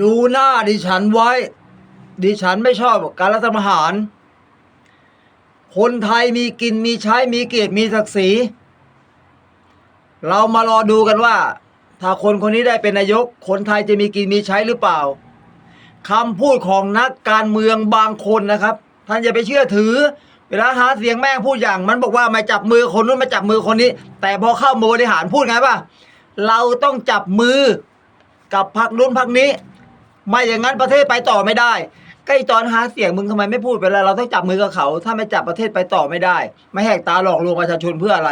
ดูหน้าดิฉันไว้ ดิฉันไม่ชอบการรัฐประหาร คนไทยมีกินมีใช้มีเกียรติมีศักดิ์ศรี เรามารอดูกันว่า ถ้าคนคนนี้ได้เป็นนายก คนไทยจะมีกินมีใช้หรือเปล่าคำพูดของนักการเมืองบางคนนะครับ ท่านอย่าไปเชื่อถือ เวลาหาเสียงแม่งพูดอย่าง มันบอกว่ามาจับมือคนนู้นมาจับมือคนนี้ แต่พอเข้ามาบริหารพูดไงป่ะเราต้องจับมือกับพรรคนู้นพรรคนี้ ไม่อย่างนั้นประเทศไปต่อไม่ได้ใกล้ตอนหาเสียงมึงทำไมไม่พูดไปแล้วเราต้องจับมือกับเขา ถ้าไม่จับประเทศไปต่อไม่ได้ ไม่แหกตาหลอกลวงประชาชนเพื่ออะไร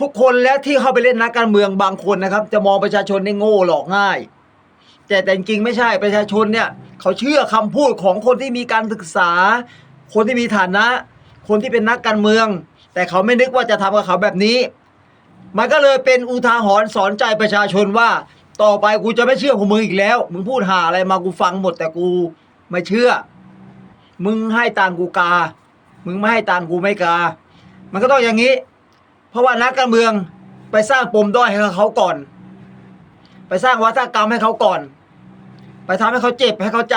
ทุกคนและที่เข้าไปเล่นนักการเมืองบางคนนะครับ จะมองประชาชนในโง่หลอกง่าย แต่แต่จริงไม่ใช่ประชาชนเนี่ยเขาเชื่อคำพูดของคนที่มีการศึกษา คนที่มีฐานะ คนที่เป็นนักการเมือง แต่เขาไม่นึกว่าจะทำกับเขาแบบนี้ มันก็เลยเป็นอุทาหรณ์สอนใจประชาชนว่า ต่อไปกูจะไม่เชื่อพวกมึงอีกแล้ว มึงพูดหาอะไรมากูฟังหมดแต่กูไม่เชื่อ มึงให้ตังกูกา มึงไม่ให้ตังกูไม่กา มันก็ต้องอย่างนี้ เพราะว่านักการเมืองไปสร้างปมด้อยให้เขาก่อน ไปสร้างวัฒกรรมให้เขาก่อน ไปทำให้เขาเจ็บให้เขาจ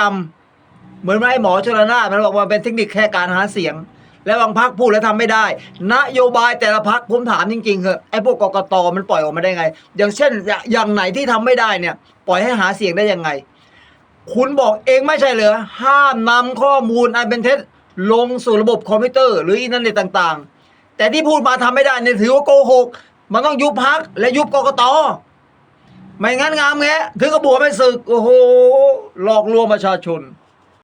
ำเหมือนว่าไอ้หมอชลนานมันบอกว่าเป็นเทคนิคแค่การหาเสียง แล้วบางพักพูดแล้วทำไม่ได้ นโยบายแต่ละพักผมถามจริงๆเหอะไอ้พวกกกตมันปล่อยออกมาได้ไง อย่างเช่นอย่างไหนที่ทำไม่ได้เนี่ย ปล่อยให้หาเสียงได้ยังไง คุณบอกเองไม่ใช่เหรอห้ามนำข้อมูลอันเป็นเท็จลงสู่ระบบคอมพิวเตอร์ หรืออินเทอร์เน็ตต่างๆ แต่ที่พูดมาทำไม่ได้เนี่ยถือว่าโกหกมันต้องยุบพักและยุบกกตไม่งั้นงามแงถึงกระบวไม่ศึกโอ้โหหลอกลวงประชาชน